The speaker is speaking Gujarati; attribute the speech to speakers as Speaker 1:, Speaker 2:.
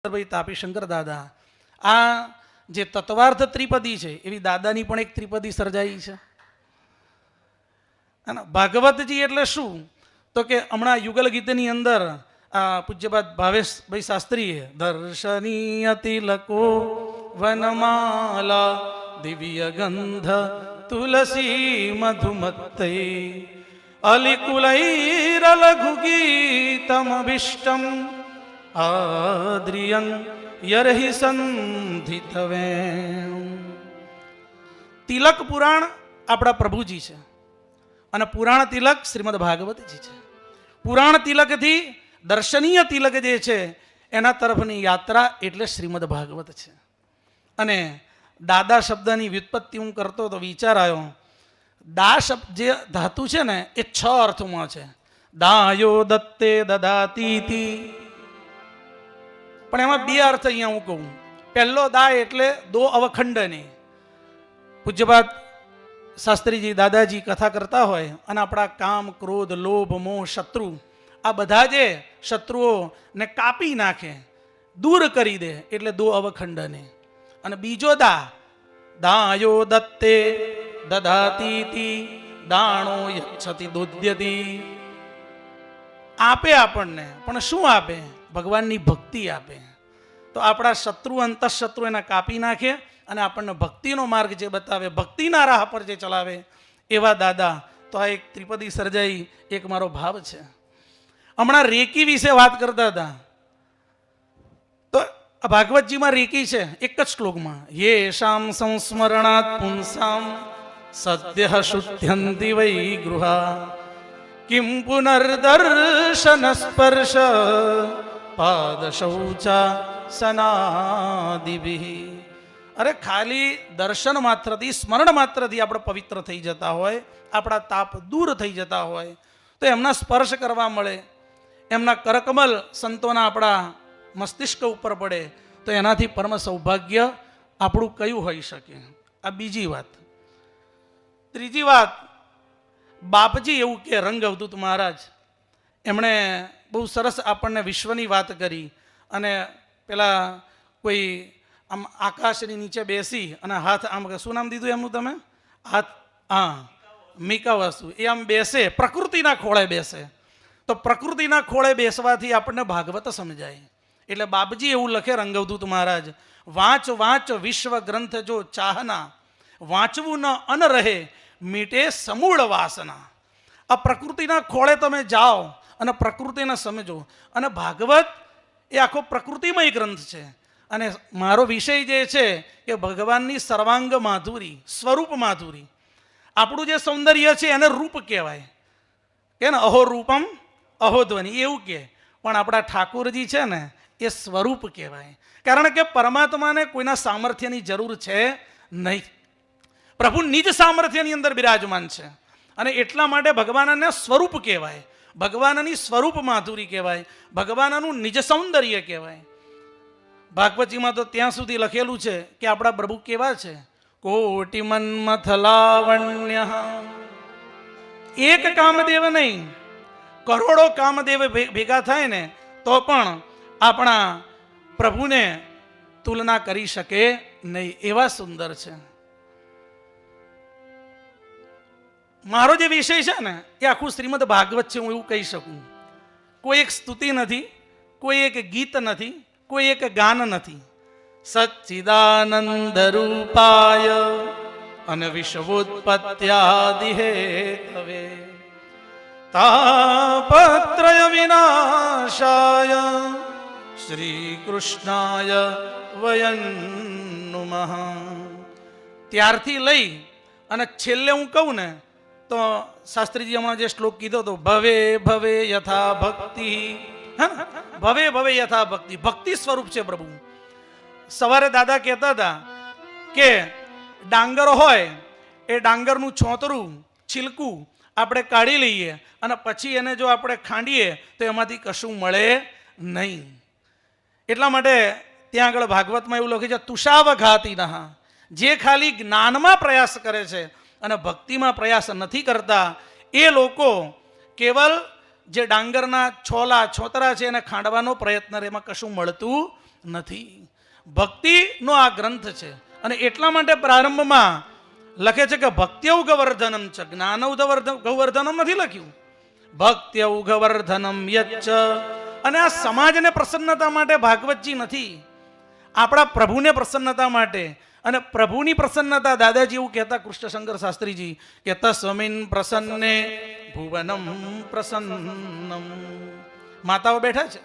Speaker 1: તાપી શંકર દાદા. આ જે તત્વાર્થ ત્રિપદી છે, એવી દાદાની પણ એક ત્રિપદી સર્જાઈ છે. ભાગવતજી એટલે શું? તો કે હમણાં યુગલ ગીતની અંદર આ પૂજ્યપાદ ભાવેશભાઈ શાસ્ત્રીએ દર્શનીય તિલકો વનમાલા, દિવ્ય ગંધ, તુલસી મધુમત્તે અલિકુલૈરલઘુ ગીતમભિષ્ટમ આદ્રિયં યર્હિ સંધિતવે તિલક પુરાણ આપણા પ્રભુજી છે અને પુરાણ તિલક શ્રીમદ ભાગવતજી છે. પુરાણ તિલકથી દર્શનીય તિલક જે છે એના તરફની યાત્રા એટલે શ્રીમદ ભાગવત છે. અને દાદા શબ્દની વ્યુત્પત્તિ હું કરતો તો વિચાર આવ્યો, દા શબ્દ જે ધાતુ છે ને એ છ અર્થમાં છે. દાયો દત્તે દદાતીતી. પણ એમાં બે અર્થ અહીંયા હું કહું. પહેલો દા એટલે દો અવખંડની. પૂજ્યપાત શાસ્ત્રીજી દાદાજી કથા કરતા હોય અને આપણા કામ, ક્રોધ, લોભ, મોહ, શત્રુ, આ બધા જે શત્રુઓને કાપી નાખે, દૂર કરી દે એટલે દો અવખંડને. અને બીજો દા દાયો દત્તે દધાતીતિ દાણો યચ્છતી દુધ્યતી. આપે આપણને, પણ શું આપે? ભગવાનની ભક્તિ આપે. તો આપણા શત્રુ, અંતઃશત્રુ એને કાપી નાખે અને આપણને ભક્તિનો માર્ગ જે બતાવે, ભક્તિના રાહ પર જે ચલાવે, એવા દાદા, તો આ એક ત્રિપદી સર્જાઈ, એક મારો ભાવ છે. હમણાં રેકી વિશે વાત કરતા હતા. તો આ ભાગવતજીમાં રેકી છે, એક જ શ્લોકમાં, યેશામ સંસ્મરણાત પુંસામ સદ્ય શુદ્ધ્યંતિ વૈ ગૃહા, કિમ પુનર્દર્શન સ્પર્શ પાદ શૌચા સનાદિભિ અરે ખાલી દર્શન માત્રથી સ્મરણ માત્રથી આપણે પવિત્ર થઈ જતા હોય આપણા તાપ દૂર થઈ જતા હોય તો એમના સ્પર્શ કરવા મળે એમના કરકમલ સંતોના આપણા મસ્તિષ્ક ઉપર પડે તો એનાથી પરમ સૌભાગ્ય આપણું કયું હોઈ શકે આ બીજી વાત ત્રીજી વાત બાપજી એવું કે રંગ અવધૂત મહારાજ એમણે બહુ સરસ આપણને વિશ્વની વાત કરી અને પેલા કોઈ આમ આકાશની નીચે બેસી અને હાથ આમ શું નામ દીધું એમનું તમે? હાથ, હા મીકા વસ્તુ એ આમ બેસે, પ્રકૃતિના ખોળે બેસે. તો પ્રકૃતિના ખોળે બેસવાથી આપણને ભાગવત સમજાય. એટલે બાપજી એવું લખે રંગવદૂત મહારાજ, વાંચ વાંચ વિશ્વ ગ્રંથ જો ચાહના, વાંચવું ન અન રહે, મીટે સમૂળ વાસના. આ પ્રકૃતિના ખોળે તમે જાઓ અને પ્રકૃતિને સમજો અને ભાગવત એ આખો પ્રકૃતિમય ગ્રંથ છે. અને મારો વિષય જે છે કે ભગવાનની સર્વાંગ માધુરી, સ્વરૂપ માધુરી. આપણું જે સૌંદર્ય છે એને રૂપ કહેવાય. કે ને અહો રૂપમ, અહો એવું કે પણ આપણા ઠાકોરજી છે ને એ સ્વરૂપ કહેવાય. કારણ કે પરમાત્માને કોઈના સામર્થ્યની જરૂર છે નહીં. પ્રભુ નિજ સામર્થ્યની અંદર બિરાજમાન છે. અને એટલા માટે ભગવાનને સ્વરૂપ કહેવાય. ભગવાનની સ્વરૂપ માધુરી કહેવાય, ભગવાનનું નિજ સૌંદર્ય કહેવાય. ભાગવતીમાં તો ત્યાં સુધી લખેલું છે કે આપણા પ્રભુ કેવા છે? કોટી મન્મથલાવણ્ય એક કામદેવ નહીં, કરોડો કામદેવ ભેગા થાય ને, તો પણ આપણા પ્રભુને તુલના કરી શકે નહીં. એવા સુંદર છે. મારો જે વિષય છે ને, એ આખું શ્રીમદ ભાગવત છે, હું એવું કહી શકું. કોઈ એક સ્તુતિ નથી, કોઈ એક ગીત નથી, કોઈ એક ગાન નથી. સચ્ચિદાનંદ રૂપાય અને વિશ્વોત્પત્યાદિ હેતવે. તાપત્રય વિનાશાય શ્રી કૃષ્ણાય વયં નુમઃ. ત્યારથી લઈ અને છેલ્લે હું કહું ને તો શાસ્ત્રીજી હમણાં જે શ્લોક કીધો તો ભવે ભવે યથા ભક્તિ. ભવે ભવે યથા ભક્તિ. ભક્તિ સ્વરૂપ છે પ્રભુ. સવારે દાદા કહેતા હતા કે ડાંગર હોય, એ ડાંગરનું છોતરું, છિલકું આપણે કાઢી લઈએ અને પછી એને જો આપણે ખાંડીએ, તો એમાંથી કશું મળે નહીં. એટલા માટે ત્યાં આગળ ભાગવતમાં એવું લખ્યું છે તુષાવઘાતી નહા જે ખાલી જ્ઞાનમાં પ્રયાસ કરે છે અને ભક્તિમાં પ્રયાસ નથી કરતા, એ લોકો કેવલ જે ડાંગરના છોલા છોતરા છે એને ખાંડવાનો પ્રયત્ન એમાં કશું મળતું નથી. ભક્તિનો આ ગ્રંથ છે અને એટલા માટે પ્રારંભમાં લખે છે કે ભક્ત્યૌ ગવર્ધનમ છે જ્ઞાનૌ ગૌવર્ધનમ નથી લખ્યું? ભક્ત્યૌ ગવર્ધનમ યચ્ચ અને આ સમાજને પ્રસન્નતા માટે ભાગવતજી નથી. આપણા પ્રભુને પ્રસન્નતા માટે અને પ્રભુની પ્રસન્નતા દાદાજી એવું કહેતા કૃષ્ણશંકર શાસ્ત્રીજી કે તસ્મિન પ્રસન્ને ભુવનમ પ્રસન્નમ. માતાઓ બેઠા છે?